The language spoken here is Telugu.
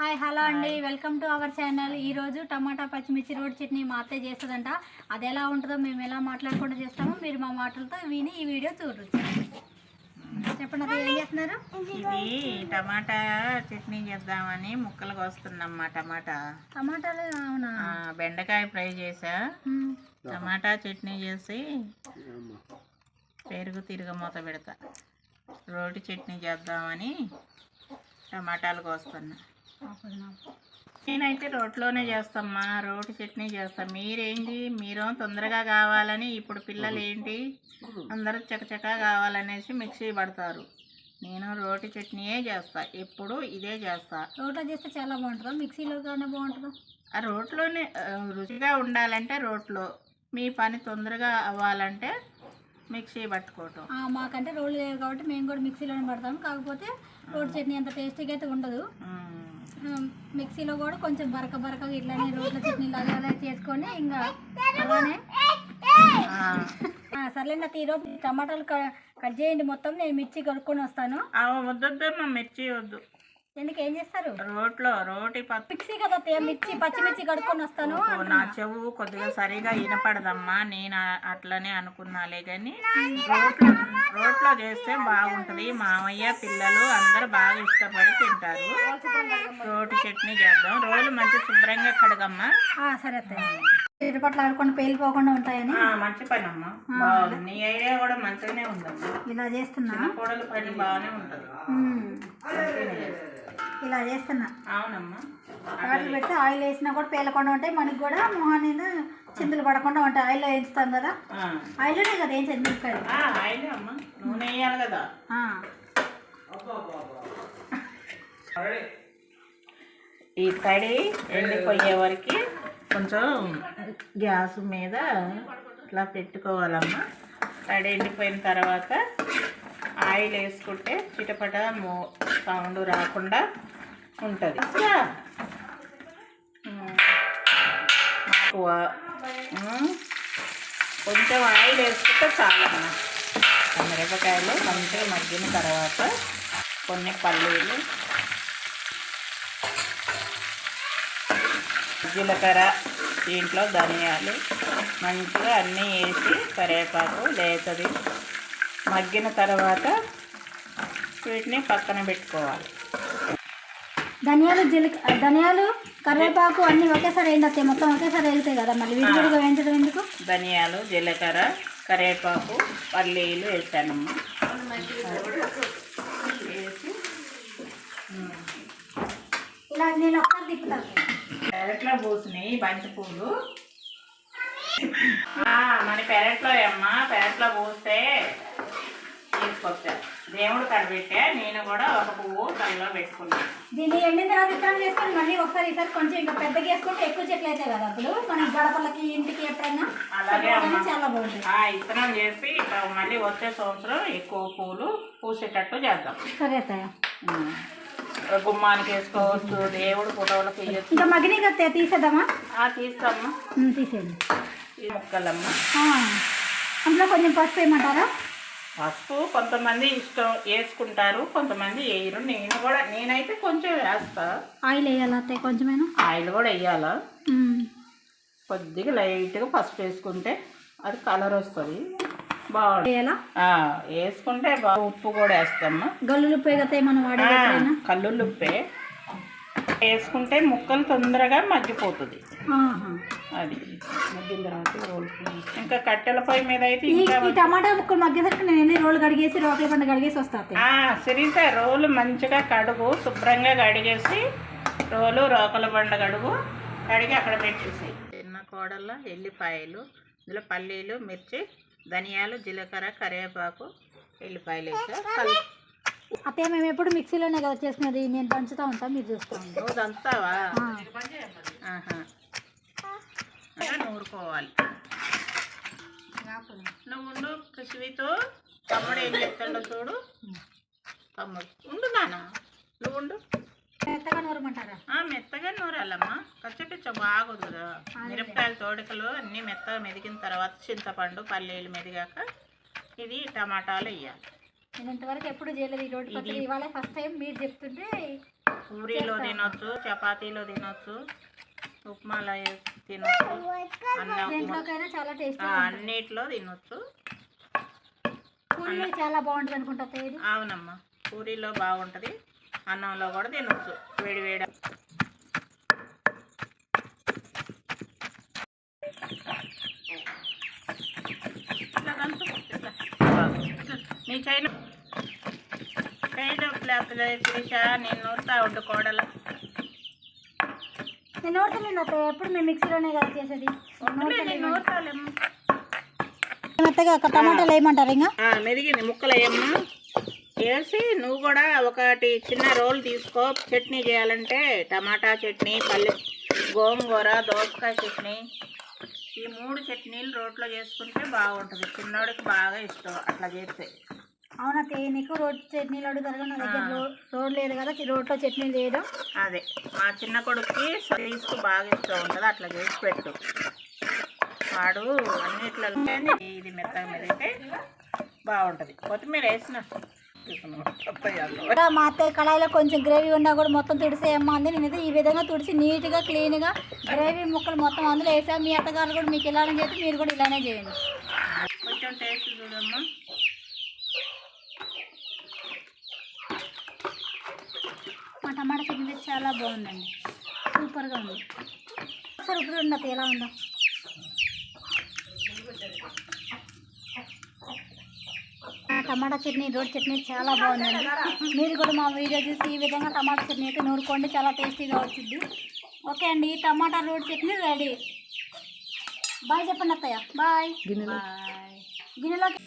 హాయ్ హలో అండి. Welcome to our channel. ఈ రోజు టమాటా పచ్చిమిర్చి రోడ్ చట్నీ మా అత్తయ్య చేస్తుందంట. అది ఎలా ఉంటుందో మేము ఎలా మాట్లాడుకుంటూ చేస్తామో మీరు మా మాటలతో విని ఈ వీడియో చూడొచ్చు. చెప్పండి ఏం చేస్తున్నారు? ఇది టమాటా చట్నీ చేద్దామని ముక్కలు కోస్తున్నామ్మా టమాటా. టమాటాలు అవునా? బెండకాయ ఫ్రై చేసా. టమాటా చట్నీ చేసి పెరుగు తిరగ మూత పెడతా. రోటి చట్నీ చేద్దామని టమాటాలు కోస్తున్నా. నేనైతే రోట్లోనే చేస్తామ్మా రోటి చట్నీ చేస్తాం. మీరేంటి మీరు తొందరగా కావాలని ఇప్పుడు పిల్లలు ఏంటి అందరూ చకచకా కావాలనేసి మిక్సీ పడతారు. నేను రోటి చట్నీయే చేస్తా. ఎప్పుడు ఇదే చేస్తా. రోట్లో చేస్తే చాలా బాగుంటుందా? మిక్సీలో కానీ బాగుంటుందా? ఆ రోట్లోనే రుచిగా ఉండాలంటే రోట్లో. మీ పని తొందరగా అవ్వాలంటే మిక్సీ పట్టుకోవటం. మాకంటే రోల్ లేవు కాబట్టి మేము కూడా మిక్సీలోనే పడతాం. కాకపోతే రోడ్ చట్నీ అంత టేస్టీగా అయితే ఉండదు. మిక్సీలో కూడా కొంచెం బరక బరకగా ఇట్లానే రోడ్ల చట్నీ లాగా అలా చేసుకొని ఇంకా అలానే ఆ. సర్లేండి అత్త ఈరోజు టమాటాలు కట్ చేయండి మొత్తం నేను మిర్చి కడుక్కొని వస్తాను ఆ, మిర్చి వద్దు ఎందుకు ఏం చేస్తారు? రోట్లో రోటి మిక్సీ కదా మిర్చి పచ్చిమిర్చి కడుక్కొని వస్తాను నా చెవు కొద్దిగా సరిగా వినపడదమ్మా నేను అట్లనే అనుకున్నాలే కానీ రోట్లో రోట్లో చేస్తే బాగుంటుంది. మామయ్య పిల్లలు అందరూ బాగా ఇష్టపడి తింటారు. రోటి చట్నీ చేద్దాం. రోలు మంచి శుభ్రంగా కడగమ్మా. ఆ, సరే ఇరుపట్లు ఆడుకొని పేలిపోకుండా ఉంటాయని. ఆ, మంచి పని అమ్మా నీ ఐడియా కూడా మంచిగానే ఉందమ్మా. ఇలా చేస్తున్నా. కోడల పని బాగానే ఉంటుంది. ఇలా చేస్తున్నా. అవునమ్మా. ఆయిల్ పెడితే ఆయిల్ వేసినా కూడా పేలకుండా ఉంటాయి. మనకి కూడా మొహాన్ని చిందులు పడకుండా ఉంటాయి. ఆయిల్లో వేయించుతాం కదా. ఆయిల్లోనే కదా ఏం అయినా అమ్మా. నూనె వేయాలి కదా. ఈ తడి ఎండిపోయే వరకు కొంచెం గ్యాస్ మీద ఇట్లా పెట్టుకోవాలమ్మా. తడి ఎండిపోయిన తర్వాత ఆయిల్ వేసుకుంటే చిటపట మో సౌండ్ రాకుండా ఉంటుంది. కొంచెం ఆయిల్ వేసుకుంటే ఆ మిరపకాయలు మంచిగా మగ్గిన తర్వాత కొన్ని పల్లీలు జీలకర్ర దీంట్లో ధనియాలు మంచిగా అన్నీ వేసి కరివేపాకు లేతది. మగ్గిన తర్వాత వీటిని పక్కన పెట్టుకోవాలి. ధనియాలు జీలక ధనియాలు కరివేపాకు అన్ని ఒకేసారి అత్తయ్య. మొత్తం ఒకేసారి వెళ్తాయి కదా. మళ్ళీ విడివిడిగా వేయించడం ఎందుకు? ధనియాలు జీలకర్ర కరివేపాకు పల్లీలు వేసానమ్మా వేసి ఇలా నేను ఒకసారి తిప్పుతాను పెరట్లో పూసినాయి బంతి పూలు ఆ, మన పెరట్లో అమ్మా పెరట్లో పూస్తే తీసుకొచ్చా దేవుడు కడబెట్టా నేను కూడా ఒక పువ్వు తలలో పెట్టుకున్నాను దీన్ని ఎండిన తర్వాత విత్తనం చేసుకొని మళ్ళీ ఒకసారి ఈసారి కొంచెం ఇంకా పెద్దగా వేసుకుంటే ఎక్కువ చెట్లు అవుతాయి కదా అప్పుడు మన గడపలకి ఇంటికి ఎప్పుడైనా? అలాగే అమ్మా. పెట్టుకోవడానికి చాలా బాగుంటుంది. ఆ ఇత్తనం చేసి ఇట్లా మళ్ళీ వచ్చే సంవత్సరం ఎక్కువ పూలు పూసేటట్టు చేద్దాం. సరే ఉమ్. గుమ్మానికి వేసుకోవచ్చు దేవుడు ఫోటోలకు వేయచ్చు ఇంకా మగిని అత్తయ్య తీసేద్దామా? ఆ తీస్తామ్మా ఉమ్, తీసేయండి. ఈ ముక్కలమ్మా. ఆ, అందులో కొంచెం పసుపు వేయమంటారా? పసుపు కొంతమంది ఇష్టం వేసుకుంటారు కొంతమంది వేయరు. నేను కూడా నేనైతే కొంచెం వేస్తా. ఆయిల్ వేయాలా అత్తయ్య? కొంచెమేనా? ఆయిల్ కూడా వేయాలా. కొద్దిగా లైట్గా పసుపు వేసుకుంటే అది కలర్ వస్తుంది. ఆ, వేసుకుంటే బాగా ఉప్పు కూడా వేస్తామ్మా గల్లులు ఉపయోగతాయి మనం కల్లుల్లి ఉప్పే వేసుకుంటే ముక్కలు తొందరగా మగ్గిపోతుంది. అది మగ్గిన తర్వాత రోల్ ఇంకా కట్టెల పొయ్యి మీద అయితే ఈ ఇంకా టమాటా ముక్కలు మగ్గేసరికి నేను వెళ్ళి రోలు కడిగేసి రోకల పండు కడిగేసి వస్తా అత్తయ్య. ఆ, సిరిత రోలు మంచిగా కడుగు శుభ్రంగా కడిగేసి రోలు రోకల బండ కడుగు కడిగి అక్కడ పెట్టేసి చిన్న కోడల్లో ఎల్లిపాయలు ఇందులో పల్లీలు మిర్చి ధనియాలు జీలకర్ర కరివేపాకు ఎల్లిపాయలు వేసా అత్తయ్య మేము ఎప్పుడు మిక్సీలోనే కదా చేసుకునేది? నేను దంచుతా ఉంటా మీరు చూస్తూ ఉంటాను నువ్వు దంచుతావా? ఆహా. ఇంకా నూరుకోవాలి. నువ్వు ఉండు కృషివితో తమ్ముడు ఏం చెప్తాడో చూడు. తమ్ముడు. ఉండు నాన్న. నువ్వు ఉండు. మెత్తగా నూరమంటారా? ఆ, మెత్తగా నూరాలమ్మా. కచ్చపిచ్చ బాగోదురా మిరపకాయల తోడికలు అన్నీ మెత్తగా మెదిగిన తర్వాత చింతపండు పల్లీలు మెదిగాక ఇది టమాటాలు వేయాలి. నేను ఇంతవరకు ఎప్పుడు చేయలేదు ఈ రోడ్డు పచ్చడి. ఇవాళ ఫస్ట్ టైం మీరు చెప్తుంటే పూరీలో తినొచ్చు చపాతీలో తినొచ్చు ఉప్మాలో తినొచ్చు దేంట్లోకైనా చాలా టేస్ట్ అన్నిట్లో తినొచ్చు. పూరి చాలా బాగుంటుంది అనుకుంటా అవునమ్మా పూరీలో బాగుంటుంది అన్నంలో కూడా తినొచ్చు వేడి వేడి. నీ చైన చైన లేకపోతే శిరీష నేను నూరుతా ఉండు కోడల. నేను నోడుతా నేను అత్తయ్య ఎప్పుడు మేము మిక్సీలోనే కదా చేసేది? నేను నూరుతాలేమ్మా మెత్తగా ఒక టమాటాలు వేయమంటారు ఇంకా? మెదిగింది ముక్కలు వేయమ్మా వేసి నువ్వు కూడా ఒకటి చిన్న రోల్ తీసుకో. చట్నీ చేయాలంటే టమాటా చట్నీ పల్లి గోంగూర దోసకాయ చట్నీ. ఈ మూడు చట్నీలు రోట్లో చేసుకుంటే బాగుంటుంది. చిన్నోడికి బాగా ఇష్టం అట్లా చేస్తే. అవునా నీకు రోడ్ చట్నీలు అడుగుతారు కానీ నా దగ్గర రోడ్ లేదు కదా రోడ్లో చట్నీలు చేయడం. అదే మా చిన్న కొడుకుకి సరీస్కు బాగా ఇష్టం ఉంటుంది అట్లా చేసి పెట్టు. వాడు అన్నిట్లో ఇది మెత్తగా మెరిగితే బాగుంటుంది. కొత్తిమీర వేసిన. మా అత్తయ్య కళాయిలో కొంచెం గ్రేవీ ఉన్నా కూడా మొత్తం తుడిసేయమ్మా అంది. నేనైతే ఈ విధంగా తుడిచి నీట్గా క్లీన్గా గ్రేవీ ముక్కలు మొత్తం అందులో వేసా. మీ అత్తగారు కూడా మీకు ఇలానే చేస్తే మీరు కూడా ఇలానే చేయండి. కొంచెం టేస్ట్ చూడమ్మా. టమాటా చట్నీ చాలా బాగుందండి. సూపర్గా ఉంది. ఒకసారి ఇప్పుడు ఉండదు ఎలా ఉందో. టమాటా చట్నీ రోడ్ చట్నీ చాలా బాగుందండి. మీరు కూడా మా వీడియో చూసి ఈ విధంగా టమాటా చట్నీ అయితే నూరుకోండి చాలా టేస్టీగా వచ్చింది. ఓకే అండి టమాటా రోడ్ చట్నీ రెడీ. బాయ్ చెప్పండి అత్తయ్య. బాయ్. గిన్నెలోకి